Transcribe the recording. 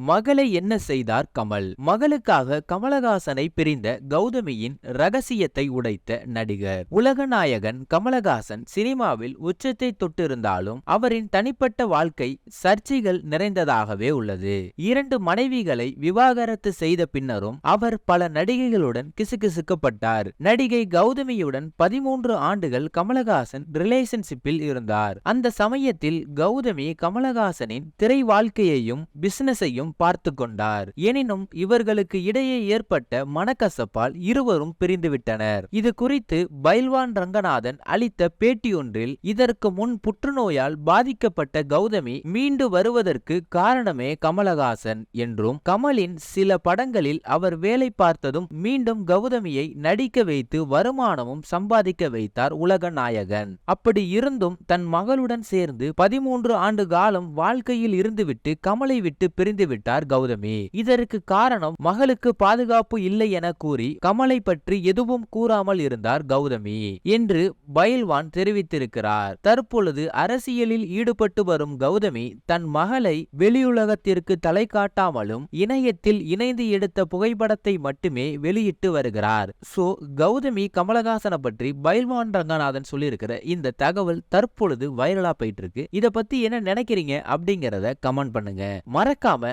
மகளை என்ன செய்தார் கமல்? மகளுக்காக கமலஹாசனை பிரிந்த கௌதமியின் ரகசியத்தை உடைத்த நடிகர். உலகநாயகன் கமலஹாசன் சினிமாவில் உச்சத்தை தொட்டிருந்தாலும் அவரின் தனிப்பட்ட வாழ்க்கை சர்ச்சைகள் நிறைந்ததாகவே உள்ளது. இரண்டு மனைவிகளை விவாகரத்து செய்த பின்னரும் அவர் பல நடிகைகளுடன் கிசுகிசுக்கப்பட்டார். நடிகை கௌதமியுடன் பதிமூன்று ஆண்டுகள் கமலஹாசன் ரிலேஷன்ஷிப்பில் இருந்தார். அந்த சமயத்தில் கௌதமி கமலஹாசனின் திரை வாழ்க்கையையும் பிசினஸையும் பார்த்து கொண்டார். எனினும் இவர்களுக்கு இடையே ஏற்பட்ட மனக்கசப்பால் இருவரும் பிரிந்துவிட்டனர். இது குறித்து பைல்வான் ரங்கநாதன் அளித்த பேட்டியொன்றில் இதற்கு முன் புற்றுநோயால் பாதிக்கப்பட்ட கௌதமி மீண்டு வருவதற்கு காரணமே கமலஹாசன் என்றும் கமலின் சில படங்களில் அவர் வேலை பார்த்ததும் மீண்டும் கௌதமியை நடிக்க வைத்து வருமானமும் சம்பாதிக்க வைத்தார் உலக நாயகன். அப்படி இருந்தும் தன் மகளுடன் சேர்ந்து பதிமூன்று ஆண்டு காலம் வாழ்க்கையில் இருந்துவிட்டு கமலை விட்டு பிரிந்துவிட்டு விட்டார் கௌதமி. இதற்கு காரணம் மகளுக்கு பாதுகாப்பு இல்லை என கூறி கமலை பற்றி எதுவும் கூறாமல் இருந்தார் கௌதமி என்று பயில்வான் தெரிவித்திருக்கிறார். தற்பொழுது அரசியலில் ஈடுபட்டு வரும் கௌதமி தன் மகளை வெளியுலகத்திற்கு தலை காட்டாமலும் இணையத்தில் இணைந்து எடுத்த புகைப்படத்தை மட்டுமே வெளியிட்டு வருகிறார். சோ கௌதமி கமலஹாசனை பற்றி பயில்வான் ரங்கநாதன் சொல்லியிருக்கிற இந்த தகவல் தற்பொழுது வைரலா போயிட்டு இருக்கு. இதை பத்தி என்ன நினைக்கிறீங்க அப்படிங்கறத கமெண்ட் பண்ணுங்க. மறக்காம